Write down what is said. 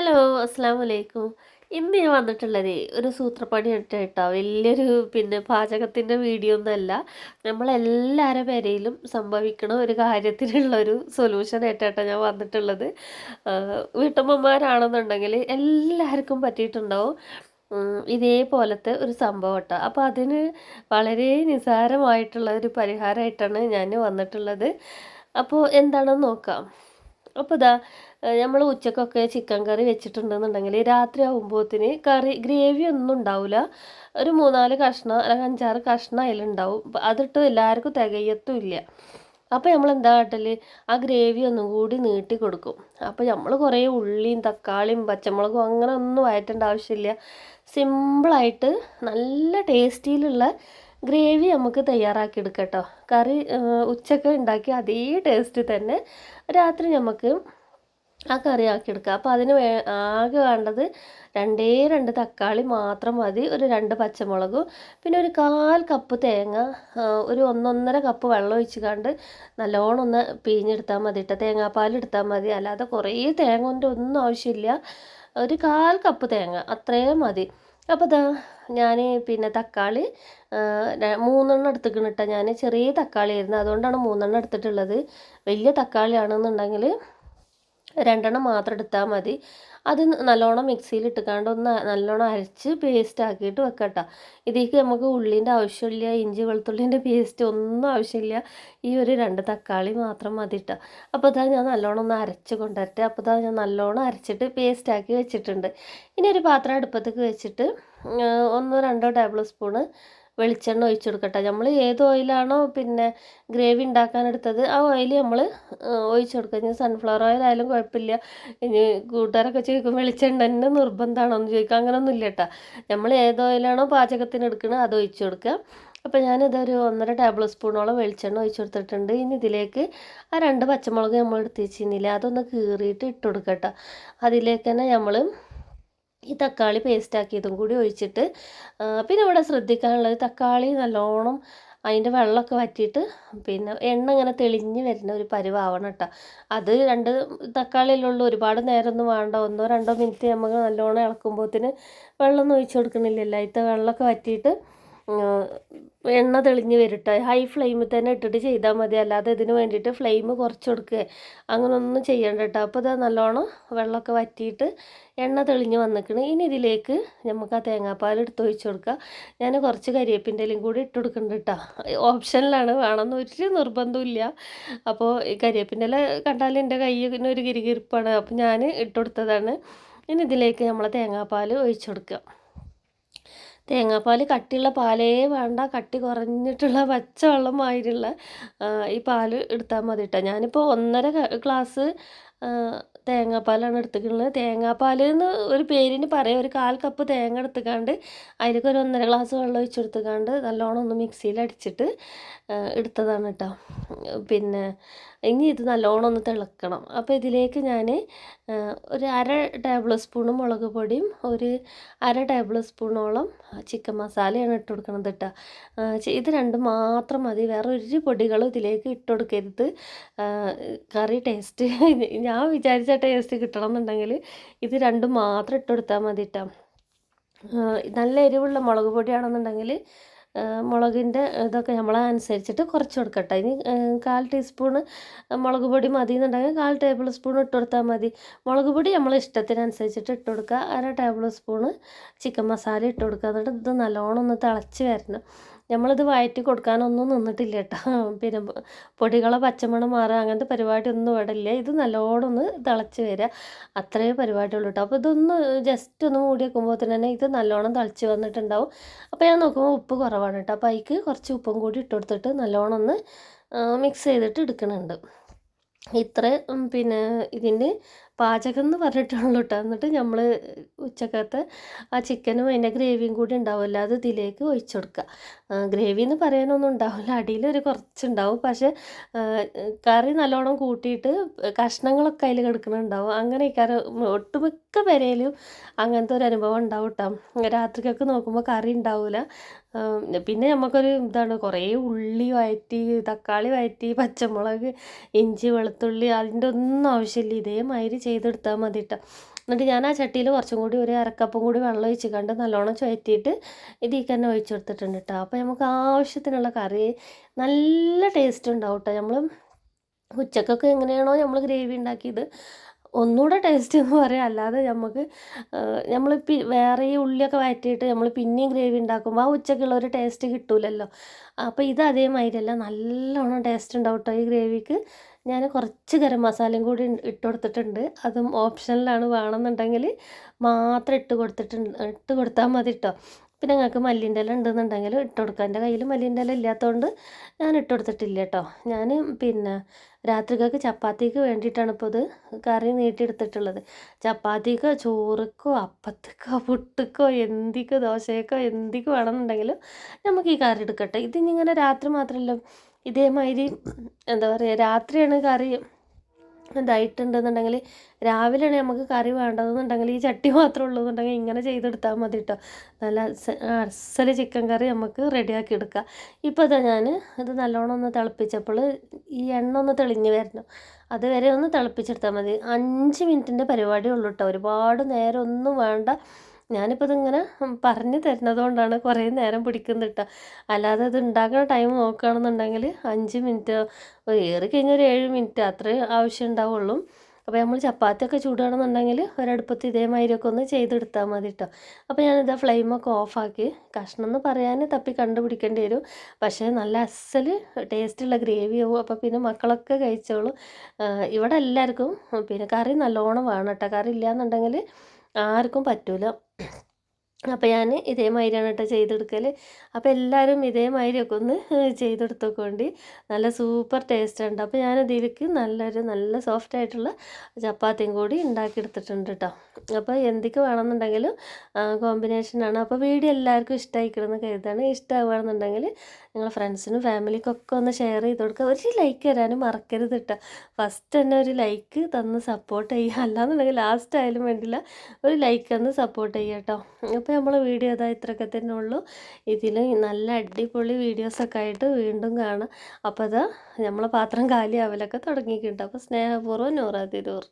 Hello അസ്സാം വലൈക്കും ഇന്ന് ഞാൻ വന്നിട്ടുള്ളത് ഒരു സൂത്രപ്പണി കേട്ടോ. വലിയൊരു പിന്നെ പാചകത്തിന്റെ വീഡിയോ ഒന്നുമല്ല നമ്മളെല്ലാവരുടെ പേരയിലും സംഭവിക്കണ ഒരു കാര്യത്തിനുള്ള ഒരു സൊല്യൂഷൻ ആയിട്ടാട്ടോ ഞാൻ വന്നിട്ടുള്ളത്. വീട്ടമ്മമാരാണെന്നുണ്ടെങ്കിൽ എല്ലാവർക്കും പറ്റിയിട്ടുണ്ടാവും. ഇതേപോലത്തെ ഒരു സംഭവം കേട്ടോ. അപ്പോൾ അതിന് വളരെ നിസാരമായിട്ടുള്ള ഒരു പരിഹാരമായിട്ടാണ് ഞാൻ വന്നിട്ടുള്ളത്. അപ്പോൾ എന്താണെന്ന് നോക്കാം. അപ്പോൾ ഇതാ നമ്മൾ ഉച്ചക്കൊക്കെ ചിക്കൻ കറി വെച്ചിട്ടുണ്ടെന്നുണ്ടെങ്കിൽ രാത്രി ആകുമ്പോഴത്തിന് കറി ഗ്രേവി ഒന്നും ഉണ്ടാവില്ല ഒരു മൂന്നാൽ കഷ്ണം അല്ലെങ്കിൽ അഞ്ചാറ് കഷ്ണം അതിലുണ്ടാവും അതിട്ട് എല്ലാവർക്കും തികയത്തും ഇല്ല. അപ്പോൾ നമ്മൾ എന്താ കാട്ടൽ ആ ഗ്രേവി ഒന്നും കൂടി നീട്ടി കൊടുക്കും. അപ്പോൾ നമ്മൾ കുറേ ഉള്ളിയും തക്കാളിയും പച്ചമുളകും അങ്ങനെ ഒന്നും വയറ്റേണ്ട ആവശ്യമില്ല. സിമ്പിളായിട്ട് നല്ല ടേസ്റ്റിയിലുള്ള ഗ്രേവി നമുക്ക് തയ്യാറാക്കി എടുക്കട്ടോ. കേട്ടോ കറി ഉച്ചയ്ക്ക് ഉണ്ടാക്കി അതേ ടേസ്റ്റ് തന്നെ രാത്രി നമുക്ക് ആ കറി ആക്കിയെടുക്കുക അപ്പോൾ അതിന് വേ ആകെ വേണ്ടത് രണ്ടേ രണ്ട് തക്കാളി മാത്രം മതി. ഒരു രണ്ട് പച്ചമുളകും പിന്നെ ഒരു കാൽ കപ്പ് തേങ്ങ ഒരു ഒന്നൊന്നര കപ്പ് വെള്ളം ഒഴിച്ച് കണ്ട് നല്ലോണം ഒന്ന് പിഴിഞ്ഞെടുത്താൽ മതി കേട്ടോ തേങ്ങാപ്പാൽ എടുത്താൽ മതി. അല്ലാതെ കുറേ തേങ്ങ കൊണ്ട് ഒന്നും ആവശ്യമില്ല. ഒരു കാൽ കപ്പ് തേങ്ങ അത്രയും മതി. അപ്പോൾ ഇതാ ഞാൻ പിന്നെ തക്കാളി മൂന്നെണ്ണം എടുത്തിക്കണം കേട്ടോ ഞാൻ ചെറിയ തക്കാളി ആയിരുന്നു അതുകൊണ്ടാണ് മൂന്നെണ്ണം എടുത്തിട്ടുള്ളത്. വലിയ തക്കാളി ആണെന്നുണ്ടെങ്കിൽ രണ്ടെണ്ണം മാത്രം എടുത്താൽ മതി. അത് നല്ലോണം മിക്സിയിൽ ഇട്ടുകാണ്ട് ഒന്ന് നല്ലോണം അരച്ച് പേസ്റ്റ് ആക്കിയിട്ട് വെക്കട്ടോ. ഇതിലേക്ക് നമുക്ക് ഉള്ളിന്റെ ആവശ്യമില്ല ഇഞ്ചി വെളുത്തുള്ളിന്റെ പേസ്റ്റ് ഒന്നും ആവശ്യമില്ല. ഈ ഒരു രണ്ട് തക്കാളി മാത്രം മതി കേട്ടോ അപ്പോൾ ഇതാ ഞാൻ നല്ലോണം ഒന്ന് അരച്ച് കൊണ്ടുവരട്ടെ. അപ്പോൾ ഇതാ ഞാൻ നല്ലോണം അരച്ചിട്ട് പേസ്റ്റ് ആക്കി വെച്ചിട്ടുണ്ട്. ഇനി ഒരു പാത്രം അടുപ്പത്തേക്ക് വെച്ചിട്ട് ഒന്നോ രണ്ടോ ടേബിൾ സ്പൂണ് വെളിച്ചെണ്ണ ഒഴിച്ചു കൊടുക്കട്ടെ. നമ്മൾ ഏത് ഓയിലാണോ പിന്നെ ഗ്രേവി ഉണ്ടാക്കാൻ എടുത്തത് ആ ഓയിൽ നമ്മൾ ഒഴിച്ചു കൊടുക്കുക ഇനി സൺഫ്ലവർ ഓയിൽ ആയാലും കുഴപ്പമില്ല. ഇനി കൂട്ടുകാരൊക്കെ ചോദിക്കും വെളിച്ചെണ്ണ തന്നെ നിർബന്ധമാണോ എന്ന് ചോദിക്കുക അങ്ങനെയൊന്നും ഇല്ല കേട്ടോ നമ്മൾ ഏത് ഓയിലാണോ പാചകത്തിന് എടുക്കുന്നത് അത് ഒഴിച്ചു കൊടുക്കുക. അപ്പോൾ ഞാനിതൊരു ഒന്നര ടേബിൾ സ്പൂണോളം വെളിച്ചെണ്ണ ഒഴിച്ചു കൊടുത്തിട്ടുണ്ട്. ഇനി ഇതിലേക്ക് ആ രണ്ട് പച്ചമുളക് നമ്മൾ എടുത്ത് വെച്ചിരുന്നില്ല അതൊന്ന് കീറിയിട്ട് ഇട്ട് കൊടുക്കട്ടോ അതിലേക്ക് തന്നെ നമ്മൾ ഈ തക്കാളി പേസ്റ്റ് ആക്കിയതും കൂടി ഒഴിച്ചിട്ട് പിന്നെ ഇവിടെ ശ്രദ്ധിക്കാനുള്ളത് തക്കാളി നല്ലോണം അതിന്റെ വെള്ളമൊക്കെ വറ്റിയിട്ട് പിന്നെ എണ്ണ ഇങ്ങനെ തെളിഞ്ഞ് വരുന്ന ഒരു പരിവാവണം കേട്ടോ. അത് രണ്ട് തക്കാളിയിലുള്ള ഒരുപാട് നേരമൊന്നും വേണ്ട. ഒന്നോ രണ്ടോ മിനിറ്റ് നമുക്ക് നല്ലോണം ഇളക്കുമ്പോഴത്തിന് വെള്ളമൊന്നും ഒഴിച്ചു കൊടുക്കണില്ലല്ലോ. അതിന്റെ വെള്ളമൊക്കെ വറ്റിയിട്ട് എണ്ണ തെളിഞ്ഞ് വരട്ടെ. ഹൈ ഫ്ലെയിമിൽ തന്നെ ഇട്ടിട്ട് ചെയ്താൽ മതി. അല്ലാതെ ഇതിന് വേണ്ടിയിട്ട് ഫ്ലെയിം കുറച്ച് കൊടുക്കുക അങ്ങനൊന്നും ചെയ്യണ്ട കേട്ടോ അപ്പോൾ ഇത് നല്ലോണം വെള്ളമൊക്കെ വറ്റിയിട്ട് എണ്ണ തെളിഞ്ഞ് വന്നിക്കണ്. ഇനി ഇതിലേക്ക് നമുക്ക് ആ തേങ്ങാപ്പാൽ എടുത്ത് ഒഴിച്ച് കൊടുക്കുക ഞാൻ കുറച്ച് കരിയേപ്പിന്റെ കൂടി ഇട്ട് കൊടുക്കുന്നുണ്ട് കേട്ടോ ഓപ്ഷനിലാണ്. വേണമെന്ന് ഒരു നിർബന്ധമില്ല. അപ്പോൾ ഈ കരിയേപ്പിന്റെ ഇല കണ്ടാൽ എന്റെ കയ്യിന് ഒരു കിരികിരിപ്പാണ് അപ്പോൾ ഞാൻ ഇട്ട് കൊടുത്തതാണ്. ഇനി ഇതിലേക്ക് നമ്മൾ തേങ്ങാപ്പാൽ ഒഴിച്ച് കൊടുക്കുക തേങ്ങാപ്പാൽ കട്ടിയുള്ള പാലേ വേണ്ട. കട്ടി കുറഞ്ഞിട്ടുള്ള പച്ചവെള്ളം മാതിരിയുള്ള ഈ പാൽ എടുത്താൽ മതി കേട്ടോ ഞാനിപ്പോൾ ഒന്നര ഗ്ലാസ് തേങ്ങാപ്പാലാണ് എടുത്തിട്ടുള്ളത്. തേങ്ങാപ്പാൽ എന്ന് ഒരു പേരിന് പറയാം. ഒരു കാൽ കപ്പ് തേങ്ങ എടുത്തുക്കാണ്ട് അതിലേക്ക് ഒരു ഒന്നര ഗ്ലാസ് വെള്ളം ഒഴിച്ചെടുത്തുക്കാണ്ട് നല്ലോണം ഒന്ന് മിക്സിയിൽ അടിച്ചിട്ട് എടുത്തതാണ് കേട്ടോ പിന്നെ ഇനി ഇത് നല്ലോണം ഒന്ന് തിളക്കണം. അപ്പോൾ ഇതിലേക്ക് ഞാൻ ഒരു അര ടേബിൾ സ്പൂൺ മുളക് പൊടിയും ഒരു അര ടേബിൾ സ്പൂണോളം ചിക്കൻ മസാലയാണ് ഇട്ട് കൊടുക്കുന്നത് കേട്ടോ ഇത് രണ്ടും മാത്രം മതി. വേറെ ഒരു പൊടികളും ഇതിലേക്ക് ഇട്ട് കൊടുക്കരുത്. കറി ടേസ്റ്റ് ഞാൻ വിചാരിച്ച ടേസ്റ്റ് കിട്ടണം എന്നുണ്ടെങ്കിൽ ഇത് രണ്ടും മാത്രം ഇട്ട് കൊടുത്താൽ മതി കേട്ടോ നല്ല എരിവുള്ള മുളക് പൊടിയാണെന്നുണ്ടെങ്കിൽ മുളകിന്റെ ഇതൊക്കെ നമ്മൾ അനുസരിച്ചിട്ട് കുറച്ച് കൊടുക്കട്ടെ. ഇനി കാൽ ടീസ്പൂണ് മുളക് പൊടി മതി എന്നുണ്ടെങ്കിൽ കാൽ ടേബിൾ സ്പൂൺ ഇട്ട് കൊടുത്താൽ മതി. മുളക് പൊടി നമ്മൾ ഇഷ്ടത്തിനനുസരിച്ചിട്ട് ഇട്ട് കൊടുക്കുക. അര ടേബിൾ സ്പൂണ് ചിക്കൻ മസാല ഇട്ട് കൊടുക്കുക. എന്നിട്ട് ഇത് നല്ലോണം ഒന്ന് തിളച്ച് വരണം. നമ്മളിത് വയറ്റി കൊടുക്കാനൊന്നും നിന്നിട്ടില്ല കേട്ടോ. പിന്നെ പൊടികളെ പച്ചമണം മാറുക അങ്ങനത്തെ പരിപാടി ഒന്നും ഇവിടെ ഇല്ല ഇത് നല്ലോണം ഒന്ന് തിളച്ച് വരിക അത്രയേ പരിപാടിയുള്ളൂ കേട്ടോ. അപ്പോൾ ഇതൊന്ന് ജസ്റ്റ് ഒന്ന് മൂടി വെക്കുമ്പോൾ തന്നെ ഇത് നല്ലോണം തിളച്ച് വന്നിട്ടുണ്ടാവും. അപ്പോൾ ഞാൻ നോക്കുമ്പോൾ ഉപ്പ് കുറവാണ് കേട്ടോ. അപ്പോൾ അതിക്ക് കുറച്ച് ഉപ്പും കൂടി ഇട്ട് കൊടുത്തിട്ട് നല്ലോണം ഒന്ന് മിക്സ് ചെയ്തിട്ട് എടുക്കുന്നുണ്ട് ഇത്ര പിന്നെ ഇതിന്റെ പാചകം എന്ന് പറഞ്ഞിട്ടാണല്ലോ കേട്ടോ എന്നിട്ട് നമ്മൾ ഉച്ചക്കത്തെ ആ ചിക്കനും അതിന്റെ ഗ്രേവിയും കൂടി ഉണ്ടാവുമല്ലോ അത് ഇതിലേക്ക് ഒഴിച്ചു കൊടുക്കുക ഗ്രേവി എന്ന് പറയാനൊന്നും ഉണ്ടാവില്ല അടിയിൽ ഒരു കുറച്ചുണ്ടാവും. പക്ഷേ കറി നല്ലോണം കൂട്ടിയിട്ട് കഷ്ണങ്ങളൊക്കെ അതിൽ കിടക്കുന്നുണ്ടാവും അങ്ങനെ കറി ഒട്ടുമിക്ക പേരയിലും അങ്ങനത്തെ ഒരു അനുഭവം ഉണ്ടാവും കേട്ടോ രാത്രിക്കൊക്കെ നോക്കുമ്പോൾ കറി ഉണ്ടാവില്ല പിന്നെ നമുക്കൊരു ഇതാണ്. കുറേ ഉള്ളി വഴറ്റി തക്കാളി വഴറ്റി പച്ചമുളക് ഇഞ്ചി വെളുത്തുള്ളി അതിന്റെ ഒന്നും ആവശ്യമില്ല ഇതേമാതിരി ചെയ്തെടുത്താൽ മതി കേട്ടോ എന്നിട്ട് ഞാൻ ആ ചട്ടിയിൽ കുറച്ചും കൂടി ഒരു അരക്കപ്പും കൂടി വെള്ളം ഒഴിച്ച് കണ്ട് നല്ലോണം ചുഴറ്റിയിട്ട് ഇതിൽ തന്നെ ഒഴിച്ചു കൊടുത്തിട്ടുണ്ട് കേട്ടോ അപ്പോൾ നമുക്ക് ആവശ്യത്തിനുള്ള കറി നല്ല ടേസ്റ്റ് ഉണ്ടാവും കേട്ടോ നമ്മൾ ഉച്ചക്കൊക്കെ എങ്ങനെയാണോ നമ്മൾ ഗ്രേവി ഉണ്ടാക്കിയത് ഒന്നുകൂടെ ടേസ്റ്റ് എന്ന് പറയാം. അല്ലാതെ നമുക്ക് നമ്മൾ പി വേറെ ഈ ഉള്ളിയൊക്കെ വഴറ്റിയിട്ട് നമ്മൾ പിന്നെയും ഗ്രേവി ഉണ്ടാക്കുമ്പോൾ ആ ഉച്ചക്കുള്ള ഒരു ടേസ്റ്റ് കിട്ടൂലല്ലോ. അപ്പോൾ ഇത് അതേമാതിരിയല്ല. നല്ലോണം ടേസ്റ്റ് ഉണ്ടാവും കേട്ടോ ഈ ഗ്രേവിക്ക്. ഞാൻ കുറച്ച് ഗരം മസാലയും കൂടി ഇട്ട് കൊടുത്തിട്ടുണ്ട് അതും ഓപ്ഷനിലാണ് വേണമെന്നുണ്ടെങ്കിൽ മാത്രം ഇട്ട് കൊടുത്തിട്ടുണ്ട് ഇട്ട് കൊടുത്താൽ മതി കേട്ടോ പിന്നെ ഞങ്ങൾക്ക് മല്ലിന്റെ ഇല ഉണ്ടെന്നുണ്ടെങ്കിൽ ഇട്ട് കൊടുക്കുക എന്റെ കയ്യിൽ മല്ലിന്റെ ഇല ഇല്ലാത്തതുകൊണ്ട് ഞാൻ ഇട്ട് കൊടുത്തിട്ടില്ല കേട്ടോ ഞാൻ പിന്നെ രാത്രികൾക്ക് ചപ്പാത്തിക്ക് വേണ്ടിയിട്ടാണ് ഇപ്പോൾ ഇത് കറി നീട്ടിയെടുത്തിട്ടുള്ളത്. ചപ്പാത്തിക്കോ ചോറുക്കോ അപ്പത്തിക്കോ പുട്ടുക്കോ എന്തിക്കോ ദോശയ്ക്കോ എന്തിക്കോ വേണമെന്നുണ്ടെങ്കിലും നമുക്ക് ഈ കറി എടുക്കട്ടെ. ഇതിങ്ങനെ രാത്രി മാത്രമല്ല ഇതേമാതിരി എന്താ പറയുക രാത്രിയാണ് കറി ഇതായിട്ടുണ്ടെന്നുണ്ടെങ്കിൽ രാവിലെയാണ് നമുക്ക് കറി വേണ്ടതെന്നുണ്ടെങ്കിൽ ഈ ചട്ടി മാത്രമേ ഉള്ളൂ എന്നുണ്ടെങ്കിൽ ഇങ്ങനെ ചെയ്തെടുത്താൽ മതി കേട്ടോ നല്ല അസല ചിക്കൻ കറി നമുക്ക് റെഡിയാക്കി എടുക്കാം. ഇപ്പോൾ ഇതാ ഞാൻ ഇത് നല്ലോണം ഒന്ന് തിളപ്പിച്ചപ്പോൾ ഈ എണ്ണ ഒന്ന് തെളിഞ്ഞ് വരണം. അതുവരെ ഒന്ന് തിളപ്പിച്ചെടുത്താൽ മതി. അഞ്ച് മിനിറ്റിന്റെ പരിപാടി ഉള്ളൂ കേട്ടോ ഒരുപാട് നേരം ഒന്നും വേണ്ട ഞാനിപ്പോൾ ഇതിങ്ങനെ പറഞ്ഞു തരുന്നതുകൊണ്ടാണ് കുറേ നേരം പിടിക്കുന്നത് കേട്ടോ അല്ലാതെ ഇത് ഉണ്ടാക്കുന്ന ടൈം നോക്കുകയാണെന്നുണ്ടെങ്കിൽ അഞ്ച് മിനിറ്റ് ഏറി കഴിഞ്ഞാൽ ഒരു ഏഴ് മിനിറ്റ് അത്രേ ആവശ്യം ഉണ്ടാവുള്ളൂ. അപ്പോൾ നമ്മൾ ചപ്പാത്തിയൊക്കെ ചൂടുകയാണെന്നുണ്ടെങ്കിൽ ഒരടുപ്പത്ത് ഇതേമാതിരിയൊക്കെ ഒന്ന് ചെയ്തെടുത്താൽ മതി കേട്ടോ. അപ്പോൾ ഞാനിതാ ഫ്ലെയിമൊക്കെ ഓഫാക്കി. കഷ്ണം എന്ന് പറയാൻ തപ്പി കണ്ടുപിടിക്കേണ്ടി വരും. പക്ഷേ നല്ല അസൽ ടേസ്റ്റുള്ള ഗ്രേവി ആവും. അപ്പോൾ പിന്നെ മക്കളൊക്കെ കഴിച്ചോളും. ഇവിടെ എല്ലാവർക്കും പിന്നെ കറി നല്ലോണം വേണം കേട്ടോ. കറി ഇല്ലയെന്നുണ്ടെങ്കിൽ ആർക്കും പറ്റൂല. അപ്പോൾ ഞാൻ ഇതേമാതിരിയാണ് കേട്ടോ ചെയ്തെടുക്കൽ അപ്പോൾ എല്ലാവരും ഇതേമാതിരിയൊക്കെ ഒന്ന് ചെയ്തെടുത്തോക്കൊണ്ട്. നല്ല സൂപ്പർ ടേസ്റ്റ് ഉണ്ട് അപ്പോൾ ഞാൻ ഇതിലേക്ക് നല്ലൊരു നല്ല സോഫ്റ്റ് ആയിട്ടുള്ള ചപ്പാത്തിയും കൂടി ഉണ്ടാക്കിയെടുത്തിട്ടുണ്ട് കേട്ടോ അപ്പോൾ എന്തൊക്കെ വേണമെന്നുണ്ടെങ്കിലും കോമ്പിനേഷനാണ് അപ്പോൾ വീഡിയോ എല്ലാവർക്കും ഇഷ്ടമായിക്കണമെന്ന് കരുതാണ്. ഇഷ്ടമാവുകയാണെന്നുണ്ടെങ്കിൽ നിങ്ങൾ ഫ്രണ്ട്സിനും ഫാമിലിക്കൊക്കെ ഒന്ന് ഷെയർ ചെയ്ത് കൊടുക്കുക ഒരു ലൈക്ക് തരാനും മറക്കരുത് കേട്ടോ ഫസ്റ്റ് തന്നെ ഒരു ലൈക്ക് തന്ന് സപ്പോർട്ട് ചെയ്യുക. അല്ലാന്നുണ്ടെങ്കിൽ ലാസ്റ്റ് ആയാലും വേണ്ടില്ല. ഒരു ലൈക്ക് തന്ന് സപ്പോർട്ട് ചെയ്യുക കേട്ടോ അപ്പോൾ നമ്മൾ വീഡിയോ അതാ ഇത്രയൊക്കെ തന്നെ ഉള്ളൂ. ഇതിൽ നല്ല അടിപൊളി വീഡിയോസൊക്കെ ആയിട്ട് വീണ്ടും കാണാം. അപ്പോൾ അതാ നമ്മളെ പാത്രം കാലിയാവലൊക്കെ തുടങ്ങിയിട്ടുണ്ട്. അപ്പോൾ സ്നേഹപൂർവം നൂറാ തിരൂർ